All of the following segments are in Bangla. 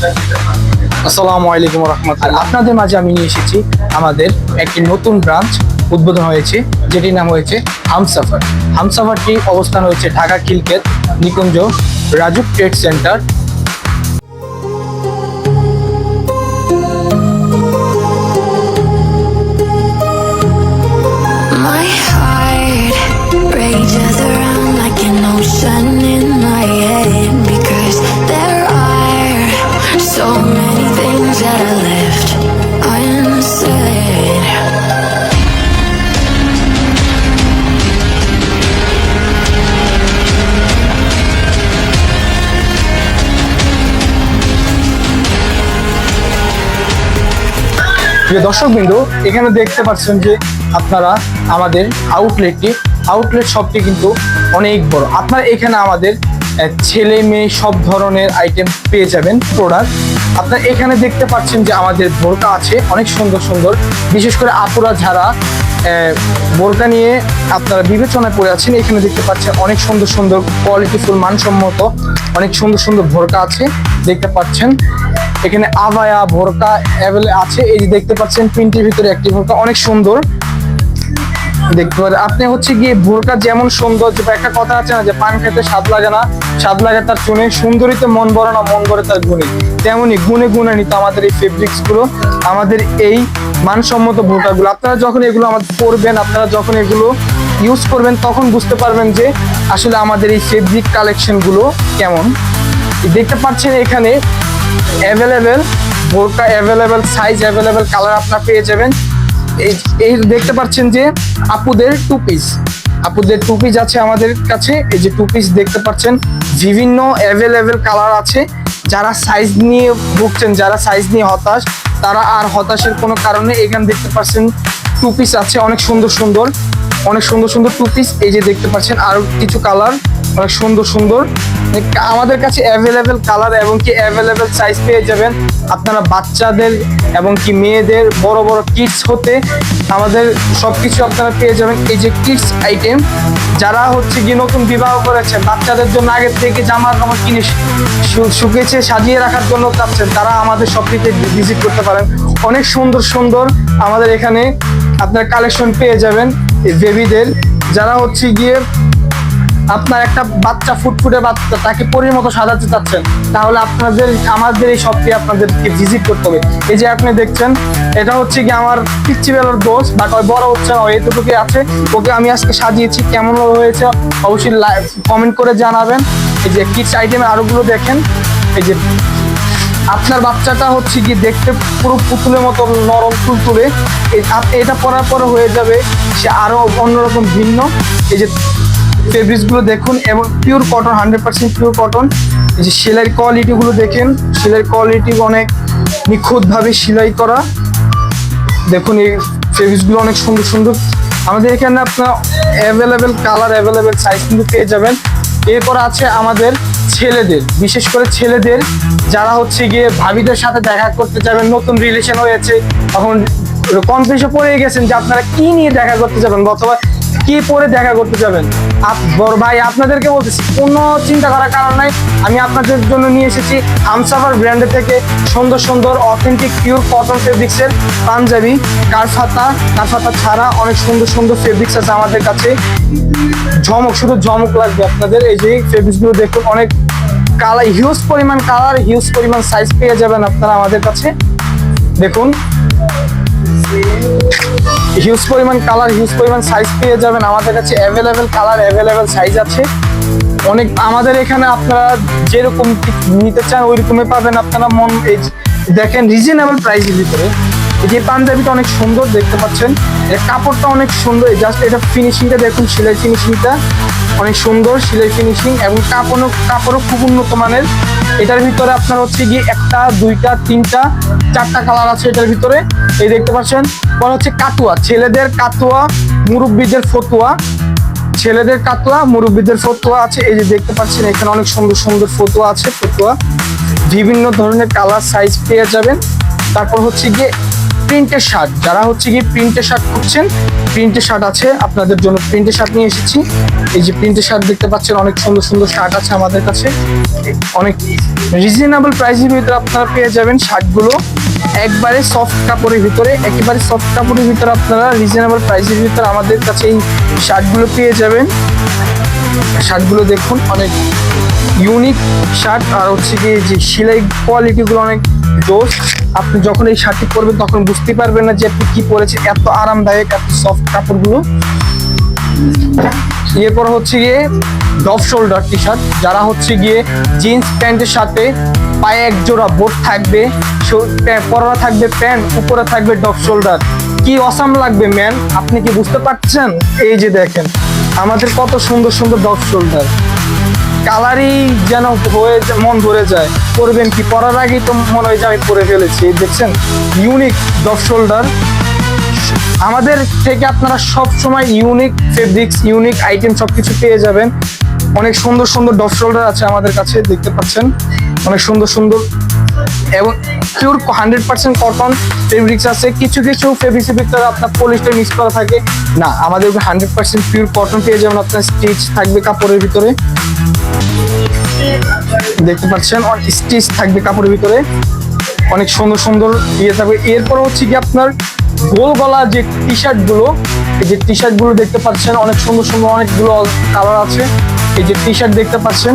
আসসালামু আলাইকুম রহমতুল্লাহ। আপনাদের মাঝে আমি নিয়ে এসেছি আমাদের একটি নতুন ব্রাঞ্চ উদ্বোধন হয়েছে, যেটির নাম হয়েছে হামসাফার। হামসাফারটি অবস্থান হয়েছে ঢাকা কিলকেত নিকুঞ্জ রাজুক ট্রেড সেন্টার প্রিয় দর্শকবৃন্দ, এখানে দেখতে পাচ্ছেন যে আপনারা আমাদের আউটলেটটি আউটলেট শপটি কিন্তু অনেক বড়। আপনারা এখানে আমাদের ছেলে মেয়ে সব ধরনের আইটেম পেয়ে যাবেন প্রোডাক্ট আপনারা এখানে দেখতে পাচ্ছেন যে আমাদের বোরকা আছে, অনেক সুন্দর সুন্দর। বিশেষ করে আপুরা যারা বোরকা নিয়ে আপনারা বিবেচনায় পড়ে আছেন, এখানে দেখতে পাচ্ছেন অনেক সুন্দর সুন্দর কোয়ালিটিফুল মানসম্মত অনেক সুন্দর সুন্দর ভোরকা আছে, দেখতে পাচ্ছেন। এখানে আভায়া ভোরকা আছে। এই যে দেখতে পাচ্ছেন প্রিন্টের ভিতরে একটি ভোরকা, অনেক সুন্দর। দেখতে পারেন, আপনি হচ্ছে গিয়ে ভোরকা যেমন সুন্দর, যে একটা কথা আছে না যে পান খেতে স্বাদ লাগে না, স্বাদ লাগে তার চুনে সুন্দরীতে মন ভরে না, মন ভরে তার গুণে। তেমনি গুণে গুণে নিতে আমাদের এই ফেব্রিক্সগুলো আমাদের এই মানসম্মত ভোরকাগুলো। আপনারা যখন এগুলো আমাদের পরবেন, আপনারা যখন এগুলো ইউজ করবেন, তখন বুঝতে পারবেন যে আসলে আমাদের এই ফেব্রিক কালেকশনগুলো কেমন। দেখতে পাচ্ছেন এখানে অ্যাভেলেবেল বোরকা অ্যাভেলেবেল সাইজ অ্যাভেলেবেল কালার আপনারা পেয়ে যাবেন। এই এই দেখতে পাচ্ছেন যে আপুদের টু পিস আপুদের টু পিস আছে আমাদের কাছে। এই যে টু পিস দেখতে পাচ্ছেন, বিভিন্ন অ্যাভেলেবেল কালার আছে। যারা সাইজ নিয়ে ভুগছেন, যারা সাইজ নিয়ে হতাশ, তারা আর হতাশের কোনো কারণে এখানে দেখতে পাচ্ছেন টু পিস আছে। অনেক সুন্দর সুন্দর, অনেক সুন্দর সুন্দর টু পিস এই যে দেখতে পাচ্ছেন আরও কিছু কালার অনেক সুন্দর সুন্দর। আমাদের কাছে অ্যাভেলেবেল কালার এবং কি অ্যাভেলেবেল সাইজ পেয়ে যাবেন। আপনারা বাচ্চাদের এবং কি মেয়েদের, বড় বড় কিডস হতে আমাদের সবকিছু আপনারা পেয়ে যাবেন। এই যে কিডস আইটেম যারা হচ্ছে গিয়ে নতুন বিবাহ করেছে বাচ্চাদের জন্য আগের থেকে জামা কাপড় কিনে শু- শুকিয়েছে সাজিয়ে রাখার জন্য চাচ্ছেন, তারা আমাদের শপটিতে ভিজিট করতে পারেন। অনেক সুন্দর সুন্দর আমাদের এখানে আপনার কালেকশন পেয়ে যাবেন বেবিদের যারা হচ্ছে গিয়ে আপনার একটা বাচ্চা ফুটফুটে বাচ্চা, তাকে পরির মতো সাজাতে চাচ্ছেন, তাহলে আপনাদের, আমাদের এই শপটি আপনাদেরকে ভিজিট করতে হবে। এই যে আপনি দেখছেন, এটা হচ্ছে কি আমার পিচ্ছি বেলার দোষ বাট ওই বড় হচ্ছে না এতটুকুই আছে। ওকে আমি আজকে সাজিয়েছি, কেমন হয়েছে, অবশ্যই কমেন্ট করে জানাবেন। এই যে কিডস আইটেমের আরোগুলো দেখেন, এই যে আপনার বাচ্চাটা হচ্ছে কি দেখতে পুরো পুতুলের মতো নরম তুলতুলে এটা পরার পরে হয়ে যাবে, সে আরও অন্যরকম ভিন্ন। এই যে ফেব্রিক্সগুলো দেখুন, এবং pure cotton hundred percent pure cotton এই যে সেলাইয়ের কোয়ালিটি গুলো দেখেন সেলাইয়ের কোয়ালিটি অনেক নিখুঁতভাবে সেলাই করা। দেখুন এই ফেব্রিক্সগুলো অনেক সুন্দর সুন্দর। আমাদের এখানে আপনার অ্যাভেলেবেল কালার অ্যাভেলেবেল সাইজ কিন্তু পেয়ে যাবেন। এরপর আছে আমাদের ছেলেদের, বিশেষ করে ছেলেদের, যারা হচ্ছে গিয়ে ভাবিদের সাথে দেখা করতে যাবেন, নতুন রিলেশন হয়েছে, তখন কনফিউশন পড়ে গেছেন যে আপনারা কি নিয়ে দেখা করতে যাবেন অথবা কি পরে দেখা করতে যাবেন? বড় ভাই, আপনাদেরকে বলতেছি, কোনো চিন্তা করার কারণ নাই। আমি আপনাদের জন্য নিয়ে এসেছি আমসাফার ব্র্যান্ডের থেকে সুন্দর সুন্দর অথেন্টিক পিওর কটন ফেব্রিক্সের পাঞ্জাবি। কারফাতা কারফাতা ছাড়া অনেক সুন্দর সুন্দর ফেব্রিক্স আছে আমাদের কাছে। ঝমক, শুধু ঝমক লাগবে আপনাদের। এই যে ফেব্রিক্সগুলো দেখুন, অনেক কালার হিউজ পরিমাণ কালার হিউজ পরিমাণ সাইজ পেয়ে যাবেন আপনারা আমাদের কাছে। দেখুন হিউজ পরিমাণ কালার হিউজ পরিমাণ সাইজ পেয়ে যাবেন। আমাদের কাছে অ্যাভেলেবেল কালার অ্যাভেলেবেল সাইজ আছে। অনেক, আমাদের এখানে আপনারা যেরকম নিতে চান ওই রকমই পাবেন। আপনারা মন দেখেন রিজনেবল প্রাইসের ভিতরে। এই যে পাঞ্জাবিটা অনেক সুন্দর দেখতে পাচ্ছেন। এর কাপড়টা অনেক সুন্দর। জাস্ট এটা ফিনিশিংটা দেখুন, সেলাই ফিনিশিংটা অনেক সুন্দর, সেলাই ফিনিশিং এবং কাপড়ও কাপড়ও খুব উন্নত মানের। এটার ভিতরে আপনার হচ্ছে গিয়ে একটা, দুইটা, তিনটা, চারটা কালার আছে এটার ভিতরে। এই দেখতে পাচ্ছেন? পরে হচ্ছে কাতুয়া, ছেলেদের কাতুয়া, মুরব্বীদের ফতুয়া। ছেলেদের কাতুয়া, মুরব্বীদের ফতুয়া আছে। এই যে দেখতে পাচ্ছেন, এখানে অনেক সুন্দর সুন্দর ফতুয়া আছে, ফতুয়া। বিভিন্ন ধরনের কালার সাইজ পেয়ে যাবেন। তারপর হচ্ছে গিয়ে প্রিন্টের শার্ট। যারা হচ্ছে কি প্রিন্টের শার্ট খুঁজছেন, প্রিন্টের শার্ট আছে, আপনাদের জন্য প্রিন্টের শার্ট নিয়ে এসেছি। এই যে প্রিন্টের শার্ট দেখতে পাচ্ছেন, অনেক সুন্দর সুন্দর শার্ট আছে আমাদের কাছে। অনেক রিজনেবল প্রাইসের ভিতরে আপনারা পেয়ে যাবেন শার্টগুলো। একবারে সফট কাপড়ের ভিতরে, একেবারে সফট কাপড়ের ভিতরে আপনারা রিজনেবল প্রাইসের ভিতরে আমাদের কাছে এই শার্টগুলো পেয়ে যাবেন। শার্টগুলো দেখুন, অনেক ইউনিক শার্ট। আর হচ্ছে কি যে সেলাই কোয়ালিটিগুলো অনেক জোস আপনি যখন এই শার্টটি পরবেন, তখন বুঝতে পারবেন না যে আপনি কি পরেছেন। এত আরামদায়ক, এত সফট কাপড়গুলো। এরপর হচ্ছে গিয়ে ডফ শোল্ডার টি শার্ট যারা হচ্ছে গিয়ে জিন্স প্যান্টের সাথে পায়ে এক জোড়া বোট থাকবে পরা থাকবে প্যান্ট উপরে থাকবে ডফ শোল্ডার কি অসাম লাগবে ম্যান আপনি কি বুঝতে পারছেন? এই যে দেখেন, আমাদের কত সুন্দর সুন্দর ডফ শোল্ডার কালারই যেন হয়ে মন ভরে যায়। পরবেন কি? পরার আগেই তো মনে হয় যে আমি পরে ফেলেছি। দেখছেন? ইউনিক ডফ শোল্ডার আমাদের থেকে আপনারা সব সময় ইউনিক ফেব্রিক্স ইউনিক আইটেম সব কিছু পেয়ে যাবেন। অনেক সুন্দর সুন্দর ডফ শোল্ডার আছে আমাদের কাছে, দেখতে পাচ্ছেন? অনেক সুন্দর সুন্দর। এবং pure hundred percent cotton fabrics আছে। কিছু কিছু ফেব্রিক্সের ভিতরে আপনার পলিশটা মিক্স করা থাকে। না, আমাদের হান্ড্রেড পার্সেন্ট পিওর কটন পেয়ে যাবেন। আপনার স্টিচ থাকবে কাপড়ের ভিতরে। দেখতে পাচ্ছেন, অনেক স্টিচ থাকবে কাপড়ের ভিতরে। অনেক সুন্দর সুন্দর ইয়ে থাকবে। এরপর হচ্ছে কি আপনার গোল গলা যে টি শার্টগুলো, এই যে টি শার্টগুলো দেখতে পাচ্ছেন, অনেক সুন্দর সুন্দর অনেকগুলো কালার আছে। এই যে টি শার্ট দেখতে পাচ্ছেন,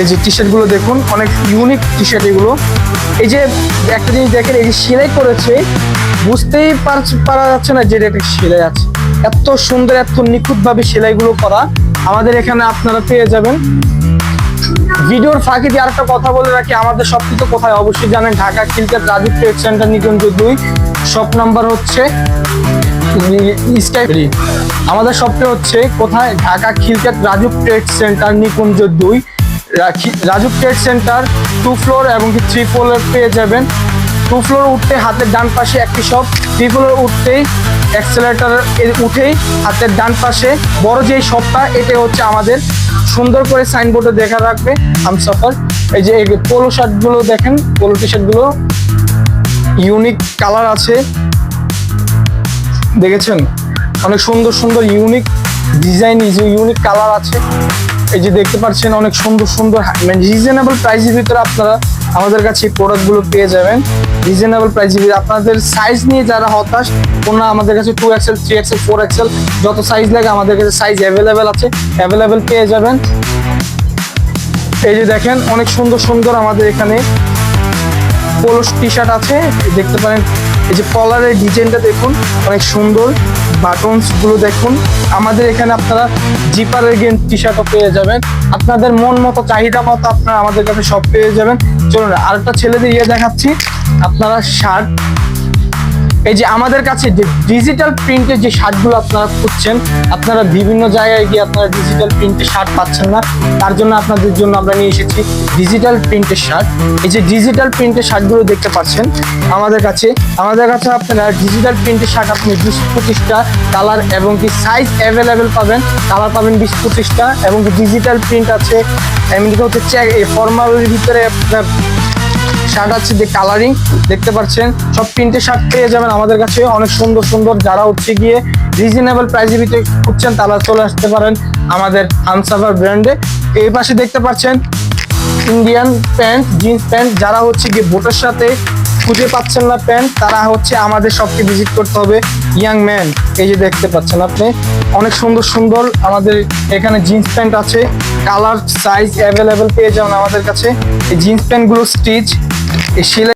এই যে টি শার্টগুলো দেখুন, অনেক ইউনিক টি শার্ট এগুলো। এই যে একটা জিনিস দেখেন, এই যে সেলাই করেছে, বুঝতেই পারা যাচ্ছে না যে এটা সেলাই আছে। এত সুন্দর, এত নিখুঁত ভাবে সেলাইগুলো করা। আমাদের এখানে আপনারা পেয়ে যাবেন। ভিডিওর ফাঁকে দিয়ে আরেকটা কথা বলে রাখি, আমাদের সব কিছু কোথায়? অবশ্যই জানেন, ঢাকা খিলকাত রাজু ট্রেড সেন্টার নিকুঞ্জ দুই। শপ নাম্বার হচ্ছে আমাদের শপটা হচ্ছে কোথায়? ঢাকা খিলকাত রাজু ট্রেড সেন্টার নিকুঞ্জ দুই। রাখি- Raju trade centre two floor এবং থ্রি ফ্লোর পেয়ে যাবেন। টু ফ্লোর উঠতে হাতের ডান পাশে একটি শপ থ্রি ফ্লোর উঠতেই অ্যাক্সেলেটার উঠেই হাতের ডান পাশে। বড় যে শপটা এটা হচ্ছে আমাদের সুন্দর করে সাইনবোর্ডে দেখা রাখবে হামসাফার এই যে পোলো শার্টগুলো দেখেন পোলো টি শার্টগুলো ইউনিক কালার আছে। দেখেছেন? অনেক সুন্দর সুন্দর ইউনিক ডিজাইন ইউনিক কালার আছে। এই যে দেখতে পাচ্ছেন, অনেক সুন্দর সুন্দর মানে রিজনেবল প্রাইসের ভিতরে আপনারা আমাদের কাছে এই প্রোডাক্টগুলো পেয়ে যাবেন। রিজনেবল প্রাইস আপনাদের সাইজ নিয়ে যারা হতাশ কোনো আমাদের কাছে two XL three XL four XL যত সাইজ লাগে আমাদের কাছে সাইজ অ্যাভেলেবেল আছে অ্যাভেলেবেল পেয়ে যাবেন। এই যে দেখেন, অনেক সুন্দর সুন্দর আমাদের এখানে পোলো টি শার্ট আছে। দেখতে পারেন এই যে কলারের ডিজাইনটা দেখুন, অনেক সুন্দর। বাটনসগুলো দেখুন। আমাদের এখানে আপনারা জিপারের গেম টি শার্টও পেয়ে যাবেন। আপনাদের মন মতো, চাহিদা মতো আপনারা আমাদের কাছে সব পেয়ে যাবেন। চলুন, আরেকটা ছেলেদের ইয়ে দেখাচ্ছি। আপনারা শার্ট এই যে আমাদের কাছে যে ডিজিটাল প্রিন্টের যে শার্টগুলো আপনারা খুঁজছেন, আপনারা বিভিন্ন জায়গায় গিয়ে আপনারা ডিজিটাল প্রিন্টের শার্ট পাচ্ছেন না। তার জন্য আপনাদের জন্য আমরা নিয়ে এসেছি ডিজিটাল প্রিন্টের শার্ট। এই যে ডিজিটাল প্রিন্টের শার্টগুলো দেখতে পাচ্ছেন আমাদের কাছে। আমাদের কাছে আপনারা ডিজিটাল প্রিন্টের শার্ট আপনি বিশ পঁচিশটা কালার এবং কি সাইজ অ্যাভেলেবেল পাবেন। কালার পাবেন বিশ পঁচিশটা এবং ডিজিটাল প্রিন্ট আছে। এমনিতে হচ্ছে চেক ফর্মালের ভিতরে আপনার শার্ট আছে যে কালারিং দেখতে পাচ্ছেন? সব প্রিন্টের শার্ট পেয়ে যাবেন আমাদের কাছে। অনেক সুন্দর সুন্দর যারা হচ্ছে গিয়ে রিজনেবল প্রাইসের ভিতরে খুঁজছেন, তারা চলে আসতে পারেন আমাদের হামসাফার ব্র্যান্ডে এই পাশে দেখতে পাচ্ছেন ইন্ডিয়ান প্যান্ট জিন্স প্যান্ট যারা হচ্ছে গিয়ে বোটের সাথে খুঁজে পাচ্ছেন না প্যান্ট তারা হচ্ছে আমাদের শপকে ভিজিট করতে হবে ইয়াং ম্যান এই যে দেখতে পাচ্ছেন আপনি, অনেক সুন্দর সুন্দর আমাদের এখানে জিন্স প্যান্ট আছে। কালার সাইজ অ্যাভেলেবেল পেয়ে যাবেন আমাদের কাছে। এই জিন্স প্যান্টগুলো স্টিচ এই